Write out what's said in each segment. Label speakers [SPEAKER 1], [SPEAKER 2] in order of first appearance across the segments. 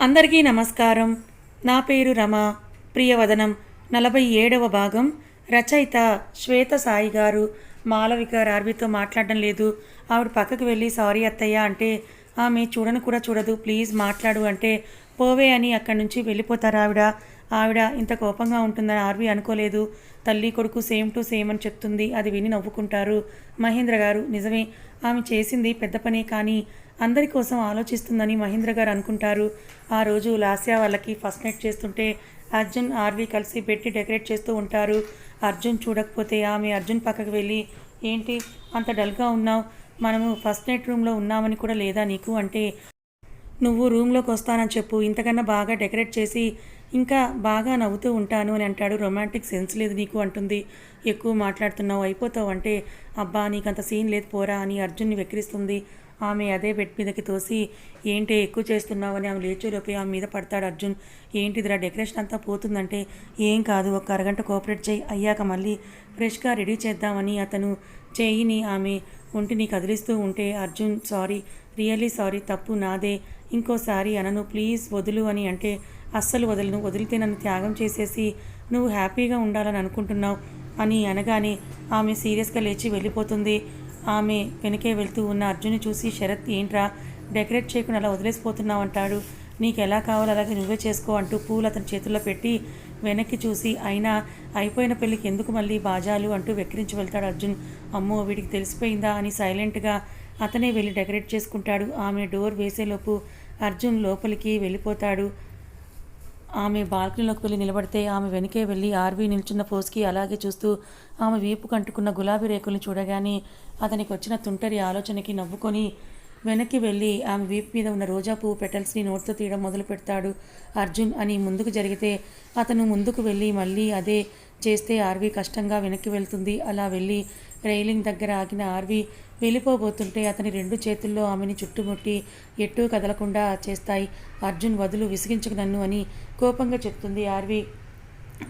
[SPEAKER 1] అందరికీ నమస్కారం. నా పేరు రమ. ప్రియవదనం నలభై ఏడవ భాగం. రచయిత శ్వేత సాయి గారు మాలవిక రార్వితో మాట్లాడడం లేదు. ఆవిడ పక్కకు వెళ్ళి సారీ అత్తయ్య అంటే ఆమె చూడను కూడా చూడదు. ప్లీజ్ మాట్లాడు అంటే పోవే అని అక్కడి నుంచి వెళ్ళిపోతారు ఆవిడ. ఆవిడ ఇంత కోపంగా ఉంటుందని ఆర్వి అనుకోలేదు. తల్లి కొడుకు సేమ్ టు సేమ్ అని చెప్తుంది. అది విని నవ్వుకుంటారు. మహేంద్ర గారు నిజమే. ఆమె చేసింది పెద్ద పనే కానీ అందరి కోసం ఆలోచిస్తుందని మహేంద్ర గారు అనుకుంటారు. ఆ రోజు లాస్యా వాళ్ళకి ఫస్ట్ నైట్ చేస్తుంటే అర్జున్ ఆర్వి కలిసి పెట్టి డెకరేట్ చేస్తూ ఉంటారు. అర్జున్ చూడకపోతే ఆమె అర్జున్ పక్కకు వెళ్ళి ఏంటి? అంత డల్గా ఉన్నావు? మనము ఫస్ట్ నైట్ రూమ్లో ఉన్నామని కూడా లేదా నీకు? అంటే నువ్వు రూమ్లోకి వస్తానని చెప్పు. ఇంతకన్నా బాగా డెకరేట్ చేసి ఇంకా బాగా నవ్వుతూ ఉంటాను అని అంటాడు. రొమాంటిక్ సెన్స్ లేదు నీకు అంటుంది. ఎక్కువ మాట్లాడుతున్నావు అయిపోతావు అంటే అబ్బా నీకంత సీన్ లేదు పోరా అని అర్జున్ని వెక్కిరిస్తుంది. ఆమె అదే బెడ్ మీదకి తోసి ఏంటి ఎక్కువ చేస్తున్నావని ఆమె లేచేలోపే ఆమె మీద పడతాడు అర్జున్. ఏంటిదిరా డెకరేషన్ అంతా పోతుందంటే? ఏం కాదు ఒక అరగంట కోఆపరేట్ చేయి. అయ్యాక మళ్ళీ ఫ్రెష్గా రెడీ చేద్దామని అతను చేయిని ఆమె ఒంటిని కదిలిస్తూ ఉంటే అర్జున్ సారీ. Really sorry. తప్పు నాదే. ఇంకోసారి అనను. ప్లీజ్ వదులు అని అంటే అస్సలు వదలను. వదిలితే నన్ను త్యాగం చేసేసి నువ్వు హ్యాపీగా ఉండాలని అనుకుంటున్నావు అని అనగానే ఆమె సీరియస్గా లేచి వెళ్ళిపోతుంది. ఆమె వెనకే వెళ్తూ ఉన్న అర్జున్ని చూసి శరత్ ఏంట్రా డెకరేట్ చేయకుండా అలా వదిలేసిపోతున్నావు అంటాడు. నీకు ఎలా కావాలో అలాగే నువ్వే చేసుకో అంటూ పూలు అతని చేతుల్లో పెట్టి వెనక్కి చూసి అయినా అయిపోయిన పెళ్ళికి ఎందుకు మళ్ళీ బాజాలు అంటూ వెక్కిరించి వెళ్తాడు అర్జున్. అమ్మో వీడికి తెలిసిపోయిందా అని సైలెంట్గా అతనే వెళ్ళి డెకరేట్ చేసుకుంటాడు. ఆమె డోర్ వేసేలోపు అర్జున్ లోపలికి వెళ్ళిపోతాడు. ఆమె బాల్కనీలోకి వెళ్ళి నిలబడితే ఆమె వెనకే వెళ్ళి ఆర్వీ నిల్చున్న పోస్కి అలాగే చూస్తూ ఆమె వీపు కంటుకున్న గులాబీ రేకుల్ని చూడగానే అతనికి వచ్చిన తుంటరి ఆలోచనకి నవ్వుకొని వెనక్కి వెళ్ళి ఆమె వీపు మీద ఉన్న రోజా పువ్వు పెటల్స్ని నోట్తో తీయడం మొదలు పెడతాడు అర్జున్ అని ముందుకు జరిగితే అతను ముందుకు వెళ్ళి మళ్ళీ అదే చేస్తే ఆర్వీ కష్టంగా వెనక్కి వెళ్తుంది. అలా వెళ్ళి రైలింగ్ దగ్గర ఆగిన ఆర్వీ వెళ్ళిపోబోతుంటే అతని రెండు చేతుల్లో ఆమెని చుట్టుముట్టి ఎట్టూ కదలకుండా చేస్తాయి. అర్జున్ వదులు విసిగించకు నన్ను అని కోపంగా చెప్తుంది ఆర్వి.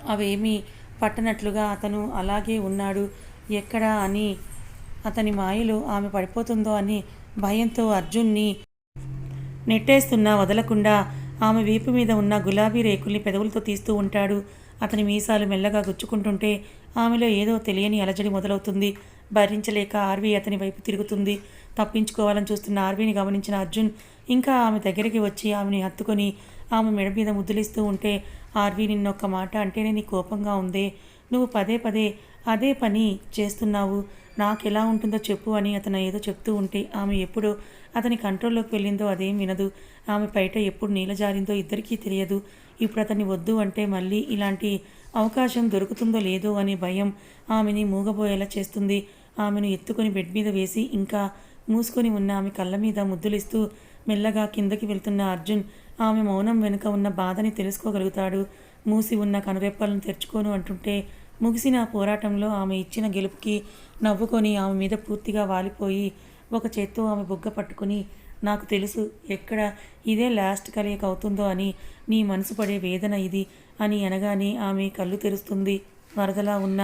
[SPEAKER 1] అవేమీ పట్టనట్లుగా అతను అలాగే ఉన్నాడు. ఎక్కడా అని అతని మాయలు ఆమె పడిపోతుందో అని భయంతో అర్జున్ని నెట్టేస్తున్నా వదలకుండా ఆమె వీపు మీద ఉన్న గులాబీ రేకుల్ని పెదవులతో తీస్తూ ఉంటాడు. అతని మీసాలు మెల్లగా గుచ్చుకుంటుంటే ఆమెలో ఏదో తెలియని అలజడి మొదలవుతుంది. భరించలేక ఆర్వీ అతని వైపు తిరుగుతుంది. తప్పించుకోవాలని చూస్తున్న ఆర్వీని గమనించిన అర్జున్ ఇంకా ఆమె దగ్గరికి వచ్చి ఆమెని హత్తుకొని ఆమె మెడ మీద ముద్దులిస్తూ ఉంటే ఆర్వీ నిన్నొక్క మాట అంటేనే నీ కోపంగా ఉందే. నువ్వు పదే పదే అదే పని చేస్తున్నావు. నాకు ఎలా ఉంటుందో చెప్పు అని అతను ఏదో చెప్తూ ఉంటే ఆమె ఎప్పుడో అతని కంట్రోల్లోకి వెళ్ళిందో అదేం వినదు. ఆమె బయట ఎప్పుడు నీళ్ళ జారిందో ఇద్దరికీ తెలియదు. ఇప్పుడు అతన్ని వద్దు అంటే మళ్ళీ ఇలాంటి అవకాశం దొరుకుతుందో లేదో అనే భయం ఆమెని మూగబోయేలా చేస్తుంది. ఆమెను ఎత్తుకొని బెడ్ మీద వేసి ఇంకా మూసుకొని ఉన్న ఆమె కళ్ళ మీద ముద్దులిస్తూ మెల్లగా కిందకి వెళ్తున్న అర్జున్ ఆమె మౌనం వెనుక ఉన్న బాధని తెలుసుకోగలుగుతాడు. మూసి ఉన్న కనురెప్పలను తెరుచుకోను అంటుంటే ముగిసిన పోరాటంలో ఆమె ఇచ్చిన గెలుపుకి నవ్వుకొని ఆమె మీద పూర్తిగా వాలిపోయి ఒక చేత్తో ఆమె బుగ్గ పట్టుకుని నాకు తెలుసు ఎక్కడ ఇదే లాస్ట్ కలయిక అవుతుందో అని నీ మనసు పడే వేదన ఇది అని అనగానే ఆమె కళ్ళు తెరుస్తుంది. వరదలా ఉన్న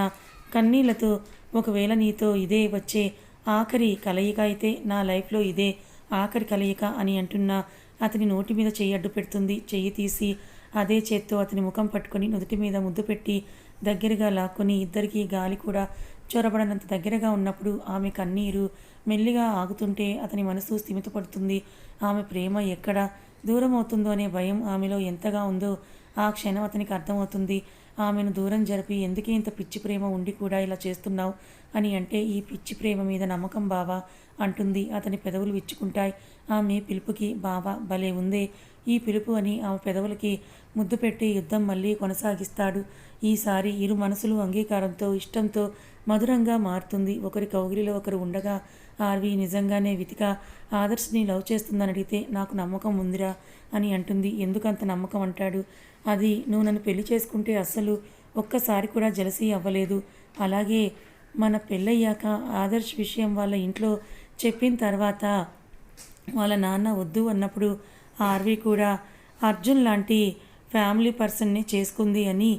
[SPEAKER 1] కన్నీళ్ళతో ఒకవేళ నీతో ఇదే వచ్చే ఆఖరి కలయిక అయితే నా లైఫ్లో ఇదే ఆఖరి కలయిక అని అంటున్నా అతని నోటి మీద చెయ్యి అడ్డు పెడుతుంది చెయ్యి తీసి అదే చేత్తో అతని ముఖం పట్టుకొని నుదుటి మీద ముద్దు పెట్టి దగ్గరగా లాక్కుని ఇద్దరికీ గాలి కూడా చొరబడనంత దగ్గరగా ఉన్నప్పుడు ఆమె కన్నీరు మెల్లిగా ఆగుతుంటే అతని మనసు స్థిమితపడుతుంది. ఆమె ప్రేమ ఎక్కడ దూరం అవుతుందో అనే భయం ఆమెలో ఎంతగా ఉందో ఆ క్షణం అతనికి అర్థమవుతుంది. ఆమెను దూరం జరిపి ఎందుకే ఇంత పిచ్చి ప్రేమ ఉండి కూడా ఇలా చేస్తున్నావు? అని అంటే ఈ పిచ్చి ప్రేమ మీద నమ్మకం బావా అంటుంది. అతని పెదవులు విచ్చుకుంటాయి. ఆమె పిలుపుకి బావా భలే ఉందే ఈ పిలుపు అని ఆమె పెదవులకి ముద్దు పెట్టి యుద్ధం మళ్ళీ కొనసాగిస్తాడు. ఈసారి ఇరు మనసులు అంగీకారంతో ఇష్టంతో మధురంగా మారుతుంది. ఒకరి కౌగిలిలో ఒకరు ఉండగా ఆర్వి నిజంగానే వితిక ఆదర్శ్ని లవ్ చేస్తుందని అడిగితే నాకు నమ్మకం ఉందిరా అని అంటుంది. ఎందుకంత నమ్మకం అంటాడు? అది నువ్వు నన్ను పెళ్ళి చేసుకుంటే అస్సలు ఒక్కసారి కూడా జలసీ అవ్వలేదు. అలాగే మన పెళ్ళయ్యాక ఆదర్శ్ విషయం వాళ్ళ ఇంట్లో చెప్పిన తర్వాత వాళ్ళ నాన్న వద్దు అన్నప్పుడు ఆర్వి కూడా అర్జున్ లాంటి ఫ్యామిలీ పర్సన్ని చేసుకుంది అని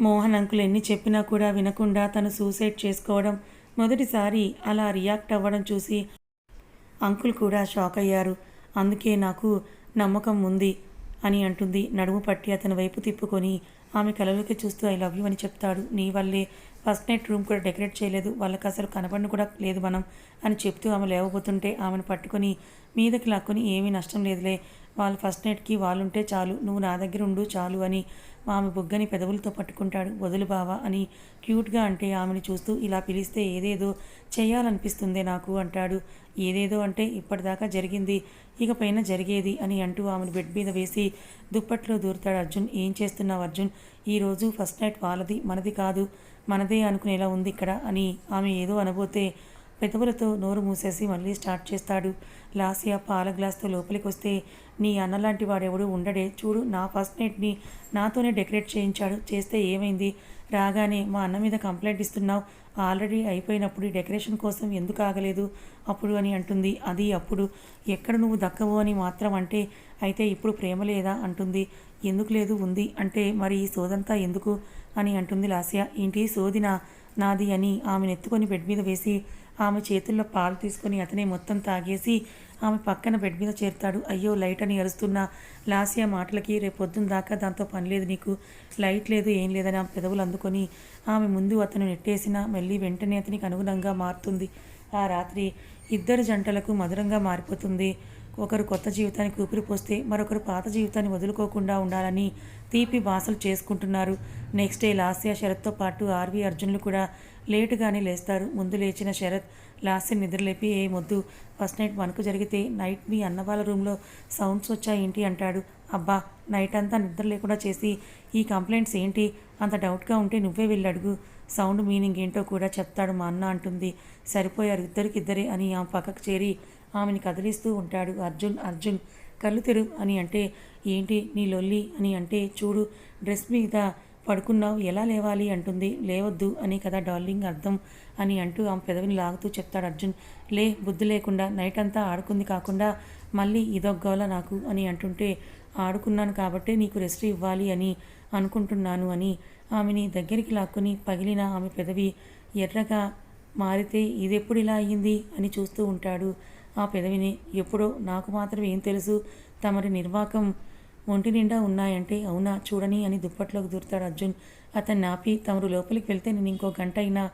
[SPEAKER 1] మోహన్ అంకుల్ ఎన్ని చెప్పినా కూడా వినకుండా తను సూసైడ్ చేసుకోవడం మొదటిసారి అలా రియాక్ట్ అవ్వడం చూసి అంకుల్ కూడా షాక్ అయ్యారు. అందుకే నాకు నమ్మకం ఉంది అని అంటుంది. నడుము పట్టి అతని వైపు తిప్పుకొని ఆమె కలలోకి చూస్తూ ఐ లవ్ యూ అని చెప్తాడు. నీ వల్లే. ఫస్ట్ నైట్ రూమ్ కూడా డెకరేట్ చేయలేదు. వాళ్ళకి అసలు కనపడిన కూడా లేదు మనం అని చెప్తూ ఆమె లేవబోతుంటే ఆమెను పట్టుకొని మీదకి లాక్కొని ఏమీ నష్టం లేదులే. వాళ్ళు ఫస్ట్ నైట్కి వాళ్ళుంటే చాలు నువ్వు నా దగ్గర ఉండు చాలు అని ఆమె బుగ్గని పెదవులతో పట్టుకుంటాడు. వదులు బావా అని క్యూట్గా అంటే ఆమెను చూస్తూ ఇలా పిలిస్తే ఏదేదో చేయాలనిపిస్తుందే నాకు అంటాడు. ఏదేదో అంటే ఇప్పటిదాకా జరిగింది ఇక పైన జరిగేది అని అంటూ ఆమెను బెడ్ మీద వేసి దుప్పట్లో దూరుతాడు అర్జున్. ఏం చేస్తున్నావు అర్జున్? ఈరోజు ఫస్ట్ నైట్ వాళ్ళది మనది కాదు మనదే అనుకునేలా ఉంది ఇక్కడ అని ఆమె ఏదో అనబోతే పెదవులతో నోరు మూసేసి మళ్ళీ స్టార్ట్ చేస్తాడు. లాసియా పాల గ్లాస్తో లోపలికి వస్తే నీ అన్నలాంటి వాడెవడు ఉండడే. చూడు నా ఫస్ట్ నైట్ని నాతోనే డెకరేట్ చేయించాడు. చేస్తే ఏమైంది? రాగానే మా అన్న మీద కంప్లైంట్ ఇస్తున్నావు. ఆల్రెడీ అయిపోయినప్పుడు డెకరేషన్ కోసం ఎందుకు ఆగలేదు? అప్పుడు అని అంటుంది. అది అప్పుడు. ఎక్కడ నువ్వు దక్కవు అని మాత్రం అంటే అయితే ఇప్పుడు ప్రేమ లేదా? అంటుంది. ఎందుకు లేదు ఉంది. అంటే మరి ఈ సోదంతా ఎందుకు? అని అంటుంది లాస్య. ఏంటి సోదిన? నాది అని ఆమెను ఎత్తుకొని బెడ్ మీద వేసి ఆమె చేతుల్లో పాలు తీసుకొని అతనే మొత్తం తాగేసి ఆమె పక్కన బెడ్ మీద చేరుతాడు. అయ్యో లైట్ అని అరుస్తున్న లాస్య మాటలకి రేపు పొద్దున్న దాకా దాంతో పని లేదు నీకు. లైట్ లేదు ఏం లేదని? ఆమె పెదవులు అందుకొని ఆమె ముందు అతను నెట్టేసిన మళ్ళీ వెంటనే అతనికి అనుగుణంగా మారుతుంది. ఆ రాత్రి ఇద్దరు జంటలకు మధురంగా మారిపోతుంది. ఒకరు కొత్త జీవితానికి ఊపిరిపోస్తే మరొకరు పాత జీవితాన్ని వదులుకోకుండా ఉండాలని తీపి బాసలు చేసుకుంటున్నారు. నెక్స్ట్ డే లాస్య శరత్తో పాటు ఆర్వి అర్జునులు కూడా లేటుగానే లేస్తారు. ముందు లేచిన శరత్ లాస్య నిద్రలేపి ఏ మొద్దు ఫస్ట్ నైట్ మనకు జరిగితే నైట్ మీ అన్న వాళ్ళ రూమ్లో సౌండ్స్ వచ్చాయేంటి? అంటాడు. అబ్బా నైట్ అంతా నిద్ర లేకుండా చేసి ఈ కంప్లైంట్స్ ఏంటి? అంత డౌట్గా ఉంటే నువ్వే వెళ్ళి అడుగు. సౌండ్ మీనింగ్ ఏంటో కూడా చెప్తాడు మా అన్న అంటుంది. సరిపోయారు ఇద్దరికిద్దరే అని ఆమె పక్కకు చేరి ఆమెని కదిలిస్తూ ఉంటాడు. అర్జున్ అర్జున్ కళ్ళు తెరు అని అంటే ఏంటి నీ లొల్లి అని అంటే చూడు డ్రెస్ మీద పడుకున్నావు ఎలా లేవాలి అంటుంది. లేవద్దు అని కదా డార్లింగ్ అర్థం అని అంటూ ఆమె పెదవిని లాగుతూ చెప్తాడు అర్జున్. లే బుద్ధి లేకుండా నైట్ అంతా ఆడుకుంది కాకుండా మళ్ళీ ఇదొగ్గోల నాకు అని అంటుంటే ఆడుకున్నాను కాబట్టే నీకు రెస్ట్ ఇవ్వాలి అని అనుకుంటున్నాను అని ఆమెని దగ్గరికి లాక్కుని పగిలిన ఆమె పెదవి ఎర్రగా మారితే ఇదెప్పుడు ఇలా అయ్యింది అని చూస్తూ ఉంటాడు. ఆ పెదవిని ఎప్పుడో నాకు మాత్రం ఏం తెలుసు. తమరి నిర్వాకం ఒంటి నిండా ఉన్నాయంటే అవునా చూడని అని దుప్పట్లోకి దూరుతాడు అర్జున్. అతన్ని ఆపి తమరు లోపలికి వెళ్తే నేను ఇంకో గంట అయినా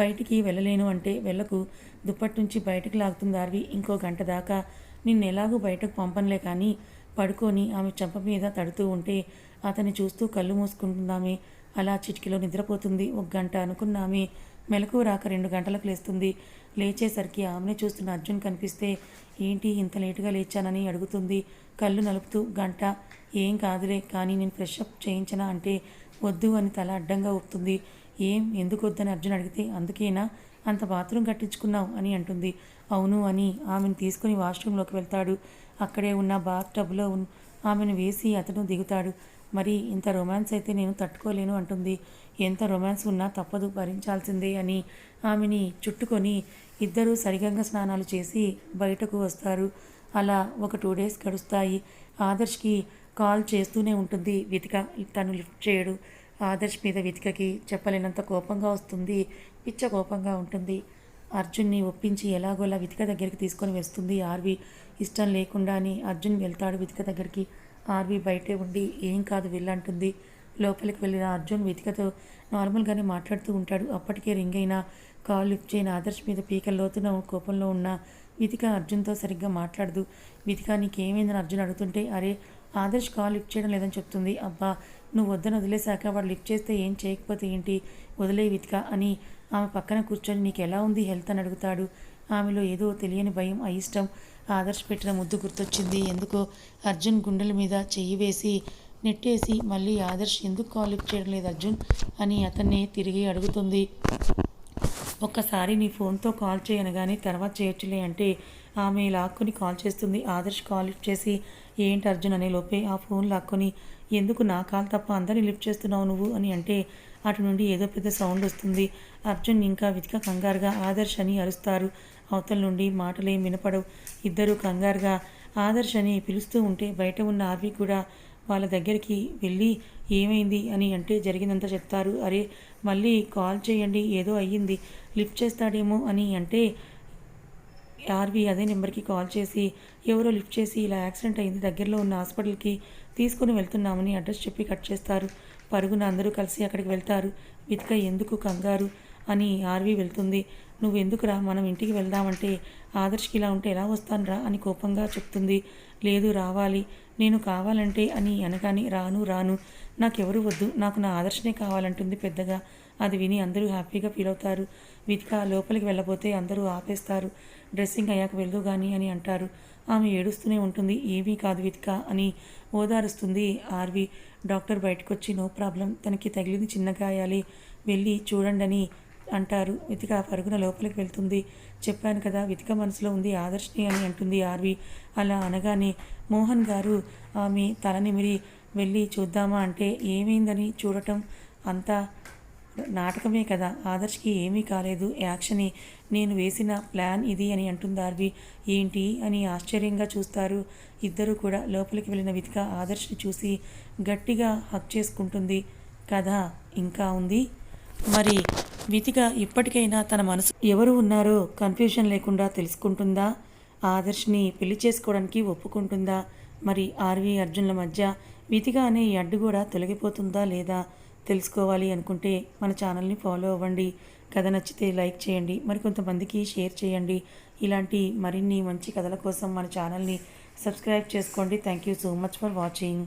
[SPEAKER 1] బయటికి వెళ్ళలేను అంటే వెళ్ళకు. దుప్పటి నుంచి బయటకు లాగుతుంది ఆర్వి. ఇంకో గంట దాకా నిన్ను ఎలాగూ బయటకు పంపనులే కానీ పడుకొని ఆమె చెంప మీద తడుతూ ఉంటే అతన్ని చూస్తూ కళ్ళు మూసుకుంటున్నామే అలా చిటికలో నిద్రపోతుంది. ఒక గంట అనుకున్నామే. మెలకు రాక రెండు గంటలకు లేస్తుంది. లేచేసరికి ఆమెనే చూస్తున్న అర్జున్ కనిపిస్తే ఏంటి ఇంత లేటుగా లేచానని? అడుగుతుంది. కళ్ళు నలుపుతూ గంట ఏం కాదులే కానీ నేను ఫ్రెష్ అప్ చేయించనా? అంటే వద్దు అని తల అడ్డంగా ఊపుతుంది. ఏం? ఎందుకు వద్దని? అర్జున్ అడిగితే అందుకేనా? అంత బాత్రూమ్ కట్టించుకున్నావు అని అంటుంది. అవును అని ఆమెను తీసుకుని వాష్రూమ్లోకి వెళ్తాడు. అక్కడే ఉన్న బాత్ టబ్లో ఉన్- ఆమెను వేసి అతను దిగుతాడు. మరి ఇంత రొమాన్స్ అయితే నేను తట్టుకోలేను అంటుంది. ఎంత రొమాన్స్ ఉన్నా తప్పదు భరించాల్సిందే అని ఆమెని చుట్టుకొని ఇద్దరూ సరిగంగా స్నానాలు చేసి బయటకు వస్తారు. అలా ఒక టూ డేస్ గడుస్తాయి. ఆదర్శ్కి కాల్ చేస్తూనే ఉంటుంది. వితిక తను లిఫ్ట్ చేయడు. ఆదర్శ్ మీద వితికకి చెప్పలేనంత కోపంగా వస్తుంది. పిచ్చ కోపంగా ఉంటుంది. అర్జున్ని ఒప్పించి ఎలాగోలా వితిక దగ్గరికి తీసుకొని వస్తుంది. ఆర్వి ఇష్టం లేకుండానే అర్జున్ వెళ్తాడు వితిక దగ్గరికి. ఆర్వి బయటే ఉండి ఏం కాదు వెళ్ళంటుంది లోపలికి వెళ్ళిన అర్జున్ వెతికతో నార్మల్గానే మాట్లాడుతూ ఉంటాడు. అప్పటికే రింగ్ అయిన కాల్ లిఫ్ట్ చేయని ఆదర్శ్ మీద పీక లోతున కోపంలో ఉన్న వితిక అర్జున్తో సరిగ్గా మాట్లాడదు. వితిక నీకేమైందని? అర్జున్ అడుగుతుంటే అరే ఆదర్శ్ కాల్ లిఫ్ట్ చేయడం లేదని చెప్తుంది. అబ్బా నువ్వు వద్దని వదిలేశాక వాడు లిఫ్ట్ చేస్తే ఏం చేయకపోతే ఏంటి? వదిలే వితిక అని ఆమె పక్కన కూర్చొని నీకు ఎలా ఉంది హెల్త్? అని అడుగుతాడు. ఆమెలో ఏదో తెలియని భయం అయిష్టం. ఆదర్శ పెట్టిన ముద్దు గుర్తొచ్చింది. ఎందుకో అర్జున్ గుండెల మీద చెయ్యి వేసి నెట్టేసి మళ్ళీ ఆదర్శ్ ఎందుకు కాల్ లిఫ్ట్ చేయడం లేదు అర్జున్ అని అతన్ని తిరిగి అడుగుతుంది. ఒక్కసారి నీ ఫోన్తో కాల్ చేయనగానే తర్వాత చేయొచ్చులే అంటే ఆమె లాక్కొని కాల్ చేస్తుంది. ఆదర్శ్ కాల్ లిఫ్ట్ చేసి ఏంటి అర్జున్ అనే లోపే ఆ ఫోన్ లాక్కొని ఎందుకు నా కాల్ తప్ప అందరినీ లిఫ్ట్ చేస్తున్నావు నువ్వు అని అంటే అటు నుండి ఏదో పెద్ద సౌండ్ వస్తుంది. అర్జున్ ఇంకా వితిక కంగారుగా ఆదర్శ్ అని అరుస్తారు. అవతల నుండి మాటలేం వినపడవు. ఇద్దరు కంగారుగా ఆదర్శ్ అని పిలుస్తూ ఉంటే బయట ఉన్న ఆర్వి కూడా వాళ్ళ దగ్గరికి వెళ్ళి ఏమైంది? అని అంటే జరిగిందంతా చెప్తారు. అరే మళ్ళీ కాల్ చేయండి ఏదో అయ్యింది లిఫ్ట్ చేస్తాడేమో అని అంటే ఆర్వి అదే నెంబర్కి కాల్ చేసి ఎవరో లిఫ్ట్ చేసి ఇలా యాక్సిడెంట్ అయింది దగ్గరలో ఉన్న హాస్పిటల్కి తీసుకుని వెళ్తున్నామని అడ్రస్ చెప్పి కట్ చేస్తారు. పరుగున అందరూ కలిసి అక్కడికి వెళ్తారు. వితిక ఎందుకు కంగారు? అని ఆర్వి వెళ్తుంది. నువ్వు ఎందుకురా? మనం ఇంటికి వెళ్దామంటే ఆదర్శ్కి ఇలా ఉంటే ఎలా వస్తానురా? అని కోపంగా చెప్తుంది. లేదు రావాలి. నేను కావాలంటే అని అనగానే రాను రాను. నాకెవరు వద్దు. నాకు నా ఆదర్శనే కావాలంటుంది పెద్దగా. అది విని అందరూ హ్యాపీగా ఫీల్ అవుతారు. వితిక లోపలికి వెళ్ళబోతే అందరూ ఆపేస్తారు. డ్రెస్సింగ్ అయ్యాక వెళ్దు కానీ అని అంటారు. ఆమె ఏడుస్తూనే ఉంటుంది. ఏమీ కాదు వితిక అని ఓదారుస్తుంది ఆర్వి. డాక్టర్ బయటకు వచ్చి నో ప్రాబ్లం. తనకి తగిలింది చిన్న గాయాలి. వెళ్ళి చూడండి అని అంటారు. వితిక పరుగున లోపలికి వెళ్తుంది. చెప్పాను కదా వితిక మనసులో ఉంది ఆదర్శిని అని అంటుంది ఆర్వి. అలా అనగానే మోహన్ గారు ఆమె తల నిమిరి వెళ్ళి చూద్దామా అంటే ఏమైందని చూడటం అంతా నాటకమే కదా. ఆదర్శ్కి ఏమీ కాలేదు. యాక్షని నేను వేసిన ప్లాన్ ఇది అని అంటుంది ఆర్వి. ఏంటి అని ఆశ్చర్యంగా చూస్తారు. ఇద్దరు కూడా లోపలికి వెళ్ళిన వితిక ఆదర్శ్ని చూసి గట్టిగా హక్ చేసుకుంటుంది. కథ ఇంకా ఉంది? మరి వితిక ఇప్పటికైనా తన మనసు ఎవరు ఉన్నారో కన్ఫ్యూజన్ లేకుండా తెలుసుకుంటుందా? ఆదర్శ్ని పెళ్ళి చేసుకోవడానికి ఒప్పుకుంటుందా? మరి ఆర్వి అర్జున్ల మధ్య వితిగా అనే అడ్డు కూడా తొలగిపోతుందా లేదా తెలుసుకోవాలి అనుకుంటే మన ఛానల్ని ఫాలో అవ్వండి. కథ నచ్చితే లైక్ చేయండి. మరి కొంతమందికి షేర్ చేయండి. ఇలాంటి మరిన్ని మంచి కథల కోసం మన ఛానల్ని సబ్స్క్రైబ్ చేసుకోండి. Thank you so much for watching.